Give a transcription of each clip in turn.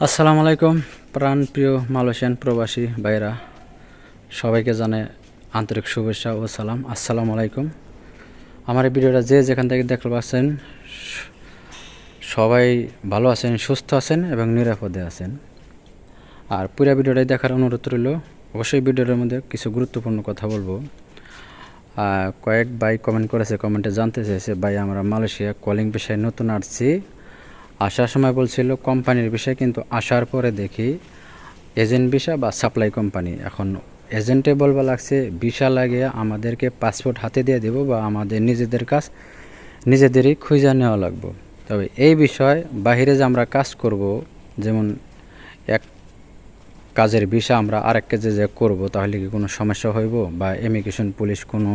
আসসালামু আলাইকুম, প্রাণপ্রিয় মালয়েশিয়ান প্রবাসী ভাইরা সবাইকে জানে আন্তরিক শুভেচ্ছা ও সালাম। আসসালামু আলাইকুম। আমার এই ভিডিওটা যে যেখান থেকে দেখতে পাচ্ছেন, সবাই ভালো আছেন, সুস্থ আছেন এবং নিরাপদে আছেন। আর পুরো ভিডিওটাই দেখার অনুরোধ রইল, অবশ্যই ভিডিওটার মধ্যে কিছু গুরুত্বপূর্ণ কথা বলব। কয়েক ভাই কমেন্ট করেছে কমেন্টে জানতে চেয়েছে, ভাই, আমরা মালয়েশিয়া কলিং বিষয়ে নতুন আসছি। আসার সময় বলছিল, কোম্পানির বিষয় কিন্তু আসার পরে দেখি এজেন্ট ভিসা বা সাপ্লাই কোম্পানি। এখন এজেন্টে বলবা লাগছে, ভিসা লাগিয়ে আমাদেরকে পাসপোর্ট হাতে দিয়ে দেবো বা আমাদের নিজেদের কাজ নিজেদেরই খুঁজে নেওয়া লাগবো। তবে এই বিষয় বাহিরে যে আমরা কাজ করব, যেমন এক কাজের বিষয় আমরা আরেক কাজে যে করব, তাহলে কি কোনো সমস্যা হইব? বা ইমিগ্রেশন পুলিশ কোনো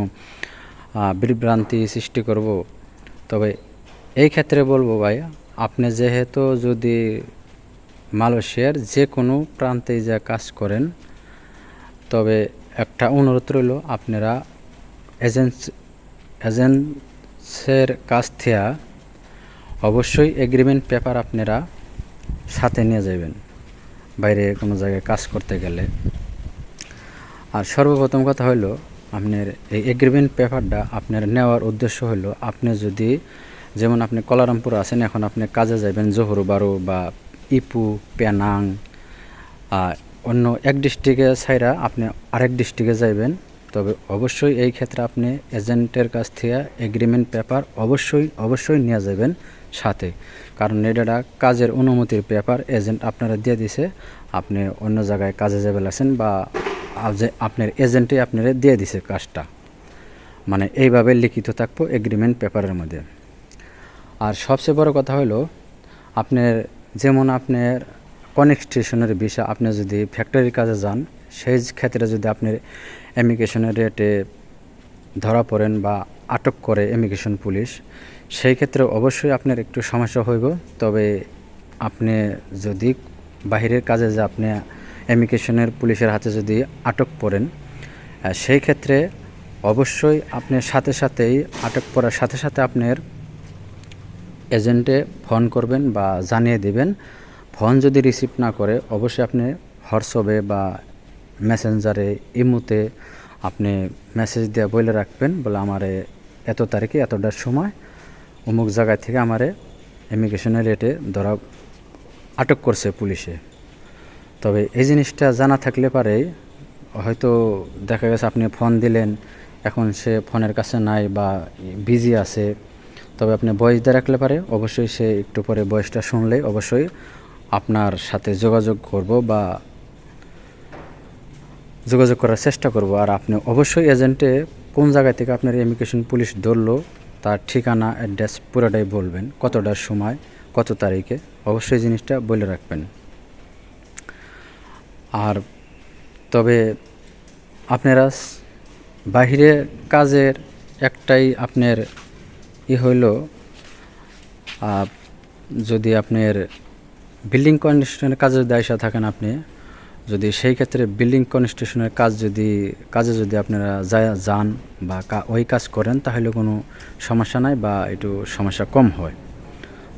বিভ্রান্তি সৃষ্টি করব? তবে এই ক্ষেত্রে বলব ভাই আপনি যেহেতু যদি মালয়েশিয়ার যে কোনো প্রান্তে যা কাজ করেন, তবে একটা অনুরোধ রইল আপনারা এজেন্স, এজেন্সের কাছ থেকে অবশ্যই এগ্রিমেন্ট পেপার আপনারা সাথে নিয়ে যাবেন বাইরে কোনো জায়গায় কাজ করতে গেলে। আর সর্বপ্রথম কথা হলো আপনার এই এগ্রিমেন্ট পেপারটা আপনার নেওয়ার উদ্দেশ্য হলো আপনি যদি যেমন আপনি কলারামপুর আছেন, এখন আপনি কাজে যাবেন জহুরু, বারো বা ইপু পেনাং অন্য এক ডিস্ট্রিক্টে ছাইরা আপনি আরেক ডিস্ট্রিক্টে যাইবেন। তবে অবশ্যই এই ক্ষেত্রে আপনি এজেন্টের কাছ থেকে এগ্রিমেন্ট পেপার অবশ্যই অবশ্যই নিয়ে যাবেন সাথে। কারণ এটা কাজের অনুমতির পেপার এজেন্ট আপনারা দিয়ে দিছে। আপনি অন্য জায়গায় কাজে যাবে লাগছেন বা আপনার এজেন্টে আপনারা দিয়ে দিছে কাজটা। মানে এইভাবে লিখিত থাকব এগ্রিমেন্ট পেপারের মধ্যে। আর সবচেয়ে বড় কথা হলো, আপনার যেমন আপনার কনেকস্টেশনের বিষয় আপনি যদি ফ্যাক্টরির কাজে যান, সেই ক্ষেত্রে যদি আপনার ইমিগ্রেশনের রেটে ধরা পড়েন বা আটক করে ইমিগ্রেশন পুলিশ সেই ক্ষেত্রে অবশ্যই আপনার একটু সমস্যা হইব। তবে আপনি যদি বাহিরের কাজে যে আপনি ইমিগ্রেশনের পুলিশের হাতে যদি আটক পড়েন সেই ক্ষেত্রে অবশ্যই আপনি সাথে সাথেই আটক পড়ার সাথে সাথে আপনার এজেন্টে ফোন করবেন বা জানিয়ে দিবেন। ফোন যদি রিসিভ না করে, অবশ্যই আপনি হোয়াটসঅ্যাপে বা মেসেঞ্জারে, ইমুতে আপনি মেসেজ দিয়ে বলে রাখবেন, বলে আমারে এত তারিখে এতটার সময় অমুক জায়গায় থেকে আমারে ইমিগ্রেশনের রেটে ধরা আটক করছে পুলিশে। তবে এই জিনিসটা জানা থাকলে পারে, হয়তো দেখা গেছে আপনি ফোন দিলেন, এখন সে ফোনের কাছে নাই বা বিজি আছে। তবে আপনি বয়স দিয়ে রাখলে পারে। অবশ্যই সে একটু পরে বয়সটা শুনলে অবশ্যই আপনার সাথে যোগাযোগ করব বা যোগাযোগ করার চেষ্টা করব। আর আপনি অবশ্যই এজেন্টে কোন জায়গা থেকে আপনার ইমিগ্রেশন পুলিশ ধরলো, তার ঠিকানা অ্যাড্রেস পুরোটাই বলবেন। কতটার সময়, কত তারিখে, অবশ্যই জিনিসটা বলে রাখবেন। আর তবে আপনারা বাহিরে কাজের একটাই আপনার ই হইল যদি আপনার বিল্ডিং কনস্ট্রাকশনের কাজে যদি আইসা থাকেন আপনি, যদি সেই ক্ষেত্রে বিল্ডিং কনস্ট্রাকশনের কাজ যদি, কাজে যদি আপনারা যান বা ওই কাজ করেন, তাহলে কোনো সমস্যা নাই বা একটু সমস্যা কম হয়।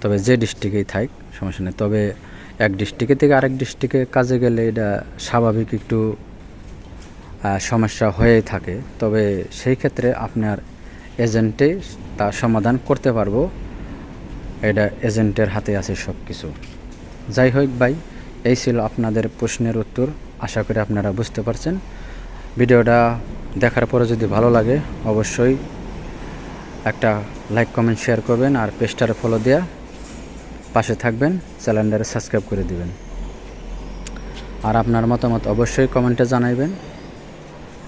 তবে যে ডিস্ট্রিক্টেই থাক, সমস্যা নেই। তবে এক ডিস্ট্রিক্টে থেকে আরেক ডিস্ট্রিক্টে কাজে গেলে এটা স্বাভাবিক একটু সমস্যা হয়েই থাকে। তবে সেই ক্ষেত্রে আপনার এজেন্টে তার সমাধান করতে পারব। এটা এজেন্টের হাতে আছে সব কিছু যাই হোক ভাই, এই ছিল আপনাদের প্রশ্নের উত্তর। আশা করি আপনারা বুঝতে পারছেন। ভিডিওটা দেখার পরে যদি ভালো লাগে, অবশ্যই একটা লাইক, কমেন্ট, শেয়ার করবেন আর পেজটারে ফলো দেওয়া পাশে থাকবেন চ্যানেলটারে সাবস্ক্রাইব করে দিবেন। আর আপনার মতামত অবশ্যই কমেন্টে জানাইবেন।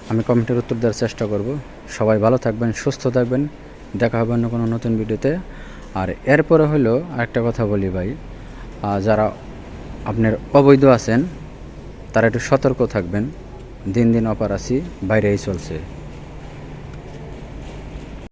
আমি কমেন্টের উত্তর দেওয়ার চেষ্টা করব। সবাই ভালো থাকবেন, সুস্থ থাকবেন। দেখা হবে অন্য কোনো নতুন ভিডিওতে। আর এরপরে হলো আরেকটা কথা বলি ভাই। যারা আপনার অবৈধ আছেন, তারা একটু সতর্ক থাকবেন। দিন দিন অপারাসি বাইরেই চলছে।